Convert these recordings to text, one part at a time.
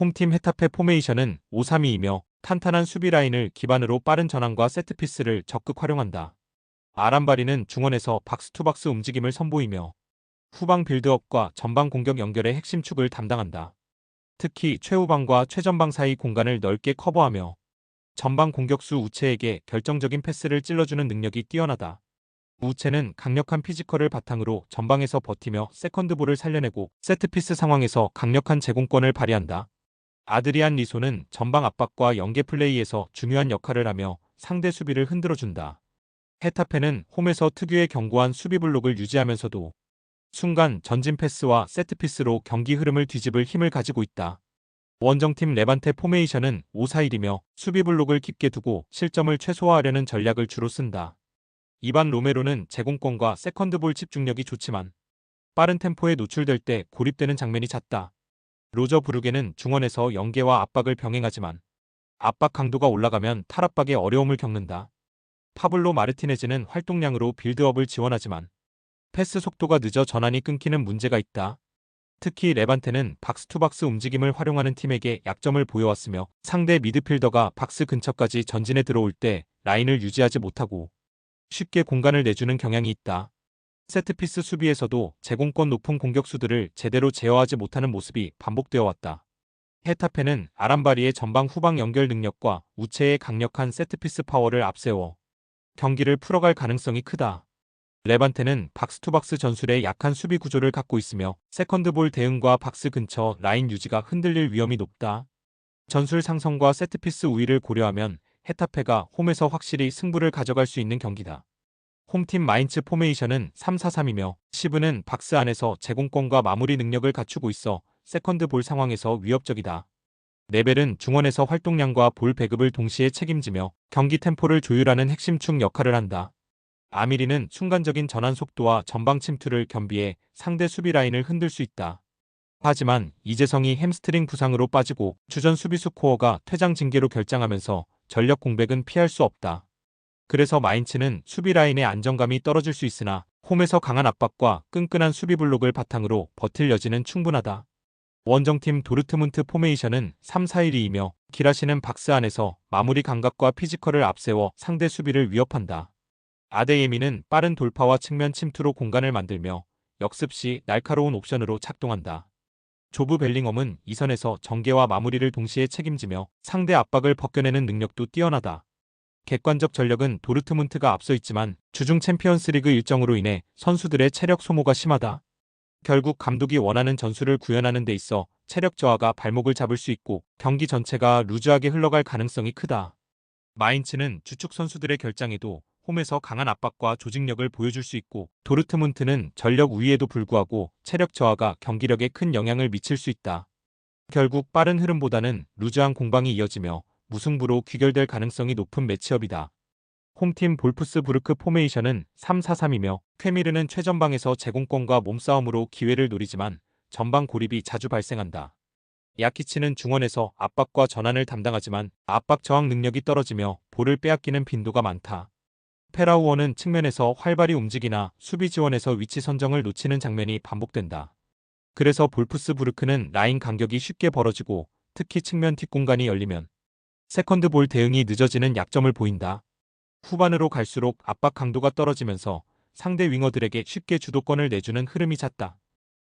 홈팀 헤타페 포메이션은 5-3-2이며 탄탄한 수비 라인을 기반으로 빠른 전환과 세트피스를 적극 활용한다. 아람바리는 중원에서 박스투박스 움직임을 선보이며 후방 빌드업과 전방 공격 연결의 핵심 축을 담당한다. 특히 최후방과 최전방 사이 공간을 넓게 커버하며 전방 공격수 우체에게 결정적인 패스를 찔러주는 능력이 뛰어나다. 우체는 강력한 피지컬을 바탕으로 전방에서 버티며 세컨드볼을 살려내고 세트피스 상황에서 강력한 제공권을 발휘한다. 아드리안 리소는 전방 압박과 연계 플레이에서 중요한 역할을 하며 상대 수비를 흔들어준다. 헤타페는 홈에서 특유의 견고한 수비 블록을 유지하면서도 순간 전진 패스와 세트피스로 경기 흐름을 뒤집을 힘을 가지고 있다. 원정팀 레반테 포메이션은 5-4-1이며 수비 블록을 깊게 두고 실점을 최소화하려는 전략을 주로 쓴다. 이반 로메로는 제공권과 세컨드볼 집중력이 좋지만 빠른 템포에 노출될 때 고립되는 장면이 잦다. 로저 브루게는 중원에서 연계와 압박을 병행하지만 압박 강도가 올라가면 탈압박에 어려움을 겪는다. 파블로 마르티네즈는 활동량으로 빌드업을 지원하지만 패스 속도가 늦어 전환이 끊기는 문제가 있다. 특히 레반테는 박스투박스 움직임을 활용하는 팀에게 약점을 보여왔으며 상대 미드필더가 박스 근처까지 전진해 들어올 때 라인을 유지하지 못하고 쉽게 공간을 내주는 경향이 있다. 세트피스 수비에서도 제공권 높은 공격수들을 제대로 제어하지 못하는 모습이 반복되어 왔다. 헤타페는 아람바리의 전방 후방 연결 능력과 우체의 강력한 세트피스 파워를 앞세워 경기를 풀어갈 가능성이 크다. 레반테는 박스투박스 전술에 약한 수비 구조를 갖고 있으며 세컨드볼 대응과 박스 근처 라인 유지가 흔들릴 위험이 높다. 전술 상성과 세트피스 우위를 고려하면 헤타페가 홈에서 확실히 승부를 가져갈 수 있는 경기다. 홈팀 마인츠 포메이션은 3-4-3이며 시브는 박스 안에서 제공권과 마무리 능력을 갖추고 있어 세컨드 볼 상황에서 위협적이다. 네벨은 중원에서 활동량과 볼 배급을 동시에 책임지며 경기 템포를 조율하는 핵심 축 역할을 한다. 아미리는 순간적인 전환 속도와 전방 침투를 겸비해 상대 수비 라인을 흔들 수 있다. 하지만 이재성이 햄스트링 부상으로 빠지고 주전 수비수 코어가 퇴장 징계로 결장하면서 전력 공백은 피할 수 없다. 그래서 마인츠는 수비 라인의 안정감이 떨어질 수 있으나 홈에서 강한 압박과 끈끈한 수비 블록을 바탕으로 버틸 여지는 충분하다. 원정팀 도르트문트 포메이션은 3-4-1-2이며 기라시는 박스 안에서 마무리 감각과 피지컬을 앞세워 상대 수비를 위협한다. 아데예미는 빠른 돌파와 측면 침투로 공간을 만들며 역습 시 날카로운 옵션으로 작동한다. 조브 벨링엄은 이선에서 전개와 마무리를 동시에 책임지며 상대 압박을 벗겨내는 능력도 뛰어나다. 객관적 전력은 도르트문트가 앞서 있지만 주중 챔피언스리그 일정으로 인해 선수들의 체력 소모가 심하다. 결국 감독이 원하는 전술을 구현하는 데 있어 체력 저하가 발목을 잡을 수 있고 경기 전체가 루즈하게 흘러갈 가능성이 크다. 마인츠는 주축 선수들의 결장에도 홈에서 강한 압박과 조직력을 보여줄 수 있고 도르트문트는 전력 우위에도 불구하고 체력 저하가 경기력에 큰 영향을 미칠 수 있다. 결국 빠른 흐름보다는 루즈한 공방이 이어지며 무승부로 귀결될 가능성이 높은 매치업이다. 홈팀 볼프스 부르크 포메이션은 3-4-3이며 쾌미르는 최전방에서 제공권과 몸싸움으로 기회를 노리지만 전방 고립이 자주 발생한다. 야키치는 중원에서 압박과 전환을 담당하지만 압박 저항 능력이 떨어지며 볼을 빼앗기는 빈도가 많다. 페라우어는 측면에서 활발히 움직이나 수비 지원에서 위치 선정을 놓치는 장면이 반복된다. 그래서 볼프스 부르크는 라인 간격이 쉽게 벌어지고 특히 측면 뒷공간이 열리면 세컨드 볼 대응이 늦어지는 약점을 보인다. 후반으로 갈수록 압박 강도가 떨어지면서 상대 윙어들에게 쉽게 주도권을 내주는 흐름이 잦다.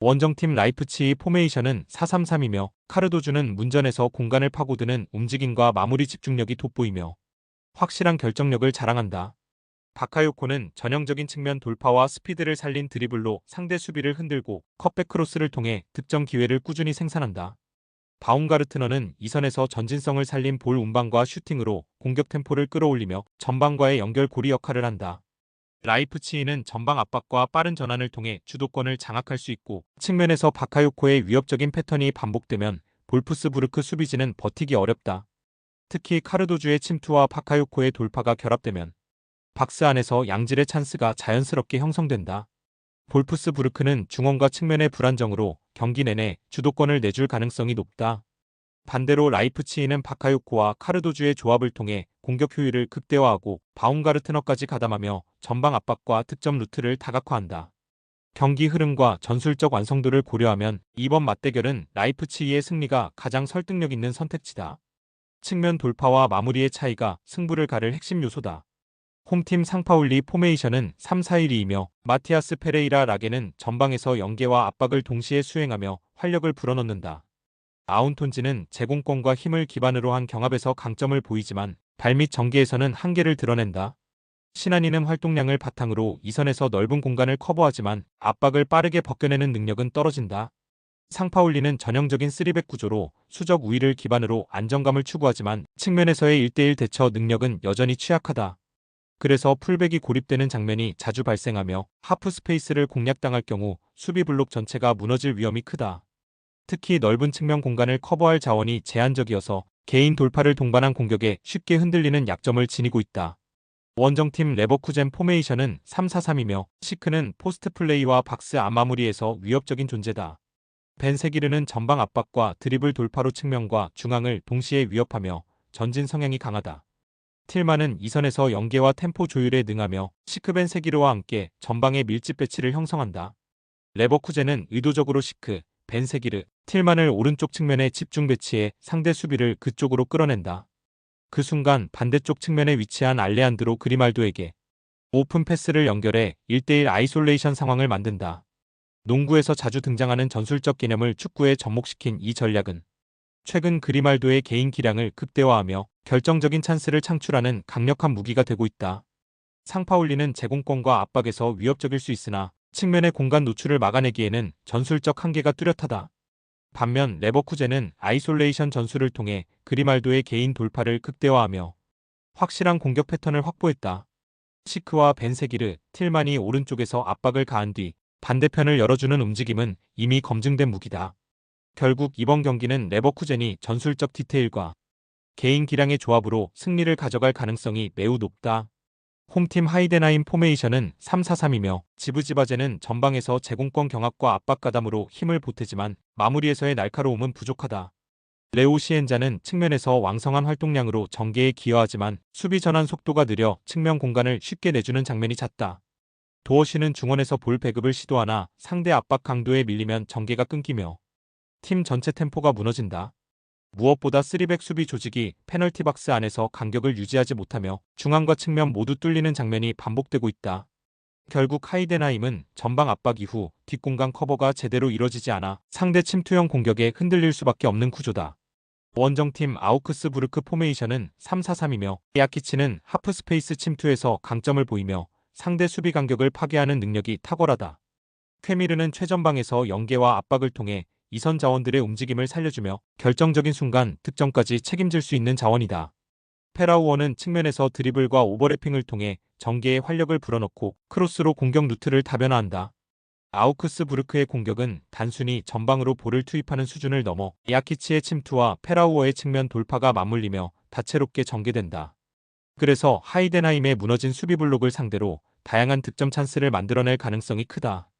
원정팀 라이프치히 포메이션은 4-3-3이며 카르도주는 문전에서 공간을 파고드는 움직임과 마무리 집중력이 돋보이며 확실한 결정력을 자랑한다. 바카요코는 전형적인 측면 돌파와 스피드를 살린 드리블로 상대 수비를 흔들고 컵백 크로스를 통해 득점 기회를 꾸준히 생산한다. 바움가르트너는 이선에서 전진성을 살린 볼 운반과 슈팅으로 공격 템포를 끌어올리며 전방과의 연결 고리 역할을 한다. 라이프치히는 전방 압박과 빠른 전환을 통해 주도권을 장악할 수 있고 측면에서 바카요코의 위협적인 패턴이 반복되면 볼프스부르크 수비진은 버티기 어렵다. 특히 카르도주의 침투와 바카요코의 돌파가 결합되면 박스 안에서 양질의 찬스가 자연스럽게 형성된다. 볼프스부르크는 중원과 측면의 불안정으로 경기 내내 주도권을 내줄 가능성이 높다. 반대로 라이프치히는 바카요코와 카르도주의 조합을 통해 공격 효율을 극대화하고 바움가르트너까지 가담하며 전방 압박과 득점 루트를 다각화한다. 경기 흐름과 전술적 완성도를 고려하면 이번 맞대결은 라이프치히의 승리가 가장 설득력 있는 선택지다. 측면 돌파와 마무리의 차이가 승부를 가를 핵심 요소다. 홈팀 상파울리 포메이션은 3-4-1이며 마티아스 페레이라 라게는 전방에서 연계와 압박을 동시에 수행하며 활력을 불어넣는다. 아운톤지는 제공권과 힘을 기반으로 한 경합에서 강점을 보이지만 발밑 전개에서는 한계를 드러낸다. 신한이는 활동량을 바탕으로 이선에서 넓은 공간을 커버하지만 압박을 빠르게 벗겨내는 능력은 떨어진다. 상파울리는 전형적인 3백 구조로 수적 우위를 기반으로 안정감을 추구하지만 측면에서의 1대1 대처 능력은 여전히 취약하다. 그래서 풀백이 고립되는 장면이 자주 발생하며 하프 스페이스를 공략당할 경우 수비 블록 전체가 무너질 위험이 크다. 특히 넓은 측면 공간을 커버할 자원이 제한적이어서 개인 돌파를 동반한 공격에 쉽게 흔들리는 약점을 지니고 있다. 원정팀 레버쿠젠 포메이션은 3-4-3이며 시크는 포스트 플레이와 박스 안마무리에서 위협적인 존재다. 벤세기르는 전방 압박과 드리블 돌파로 측면과 중앙을 동시에 위협하며 전진 성향이 강하다. 틸만은 이선에서 연계와 템포 조율에 능하며 시크 벤 세기르와 함께 전방의 밀집 배치를 형성한다. 레버쿠젠은 의도적으로 시크, 벤세기르, 틸만을 오른쪽 측면에 집중 배치해 상대 수비를 그쪽으로 끌어낸다. 그 순간 반대쪽 측면에 위치한 알레안드로 그리말도에게 오픈 패스를 연결해 1대1 아이솔레이션 상황을 만든다. 농구에서 자주 등장하는 전술적 개념을 축구에 접목시킨 이 전략은 최근 그리말도의 개인 기량을 극대화하며 결정적인 찬스를 창출하는 강력한 무기가 되고 있다. 상파울리는 제공권과 압박에서 위협적일 수 있으나 측면의 공간 노출을 막아내기에는 전술적 한계가 뚜렷하다. 반면 레버쿠젠은 아이솔레이션 전술을 통해 그리말도의 개인 돌파를 극대화하며 확실한 공격 패턴을 확보했다. 시크와 벤세기르, 틸만이 오른쪽에서 압박을 가한 뒤 반대편을 열어주는 움직임은 이미 검증된 무기다. 결국 이번 경기는 레버쿠젠이 전술적 디테일과 개인 기량의 조합으로 승리를 가져갈 가능성이 매우 높다. 홈팀 하이데나임 포메이션은 3-4-3이며 지브지바제는 전방에서 제공권 경합과 압박 가담으로 힘을 보태지만 마무리에서의 날카로움은 부족하다. 레오 시엔자는 측면에서 왕성한 활동량으로 전개에 기여하지만 수비 전환 속도가 느려 측면 공간을 쉽게 내주는 장면이 잦다. 도어시는 중원에서 볼 배급을 시도하나 상대 압박 강도에 밀리면 전개가 끊기며 팀 전체 템포가 무너진다. 무엇보다 3백 수비 조직이 페널티 박스 안에서 간격을 유지하지 못하며 중앙과 측면 모두 뚫리는 장면이 반복되고 있다. 결국 하이데나임은 전방 압박 이후 뒷공간 커버가 제대로 이뤄지지 않아 상대 침투형 공격에 흔들릴 수밖에 없는 구조다. 원정팀 아우크스부르크 포메이션은 3-4-3이며 야키치는 하프 스페이스 침투에서 강점을 보이며 상대 수비 간격을 파괴하는 능력이 탁월하다. 쾌미르는 최전방에서 연계와 압박을 통해 이선 자원들의 움직임을 살려주며 결정적인 순간 득점까지 책임질 수 있는 자원이다. 페라우어는 측면에서 드리블과 오버래핑을 통해 전개에 활력을 불어넣고 크로스로 공격 루트를 다변화한다. 아우크스 부르크의 공격은 단순히 전방으로 볼을 투입하는 수준을 넘어 야키치의 침투와 페라우어의 측면 돌파가 맞물리며 다채롭게 전개된다. 그래서 하이데나임의 무너진 수비 블록을 상대로 다양한 득점 찬스를 만들어낼 가능성이 크다.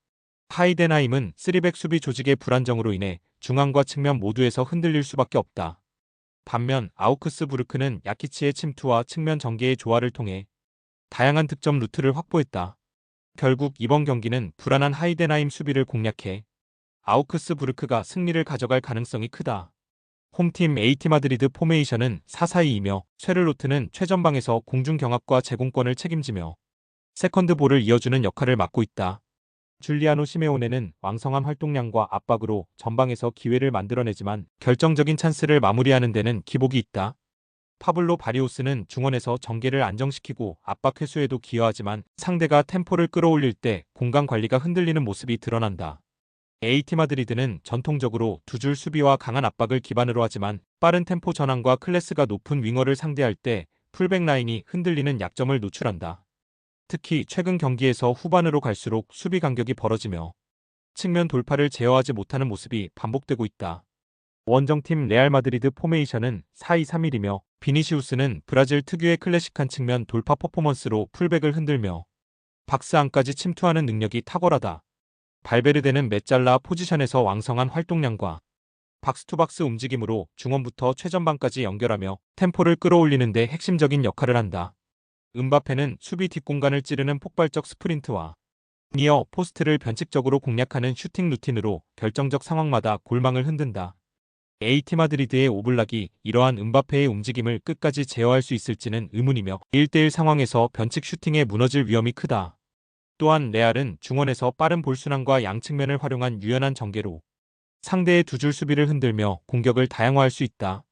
하이데나임은 3백 수비 조직의 불안정으로 인해 중앙과 측면 모두에서 흔들릴 수밖에 없다. 반면 아우크스부르크는 야키치의 침투와 측면 전개의 조화를 통해 다양한 득점 루트를 확보했다. 결국 이번 경기는 불안한 하이데나임 수비를 공략해 아우크스부르크가 승리를 가져갈 가능성이 크다. 홈팀 에이티 마드리드 포메이션은 4-4-2이며 쇠를로트는 최전방에서 공중 경합과 제공권을 책임지며 세컨드 볼을 이어주는 역할을 맡고 있다. 줄리아노 시메오네는 왕성한 활동량과 압박으로 전방에서 기회를 만들어내지만 결정적인 찬스를 마무리하는 데는 기복이 있다. 파블로 바리오스는 중원에서 전개를 안정시키고 압박 회수에도 기여하지만 상대가 템포를 끌어올릴 때 공간 관리가 흔들리는 모습이 드러난다. 에이티 마드리드는 전통적으로 두 줄 수비와 강한 압박을 기반으로 하지만 빠른 템포 전환과 클래스가 높은 윙어를 상대할 때 풀백 라인이 흔들리는 약점을 노출한다. 특히 최근 경기에서 후반으로 갈수록 수비 간격이 벌어지며 측면 돌파를 제어하지 못하는 모습이 반복되고 있다. 원정팀 레알 마드리드 포메이션은 4-2-3-1이며 비니시우스는 브라질 특유의 클래식한 측면 돌파 퍼포먼스로 풀백을 흔들며 박스 안까지 침투하는 능력이 탁월하다. 발베르데는 메잘라 포지션에서 왕성한 활동량과 박스투박스 움직임으로 중원부터 최전방까지 연결하며 템포를 끌어올리는 데 핵심적인 역할을 한다. 은바페는 수비 뒷공간을 찌르는 폭발적 스프린트와 이어 포스트를 변칙적으로 공략하는 슈팅 루틴으로 결정적 상황마다 골망을 흔든다. AT 마드리드의 오블락이 이러한 은바페의 움직임을 끝까지 제어할 수 있을지는 의문이며 1대1 상황에서 변칙 슈팅에 무너질 위험이 크다. 또한 레알은 중원에서 빠른 볼순환과 양측면을 활용한 유연한 전개로 상대의 두 줄 수비를 흔들며 공격을 다양화할 수 있다.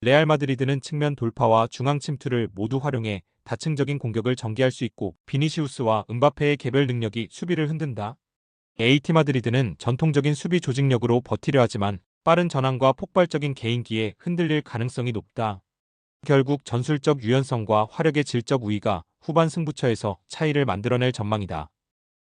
레알 마드리드는 측면 돌파와 중앙 침투를 모두 활용해 다층적인 공격을 전개할 수 있고 비니시우스와 은바페의 개별 능력이 수비를 흔든다. AT 마드리드는 전통적인 수비 조직력으로 버티려 하지만 빠른 전환과 폭발적인 개인기에 흔들릴 가능성이 높다. 결국 전술적 유연성과 화력의 질적 우위가 후반 승부처에서 차이를 만들어낼 전망이다.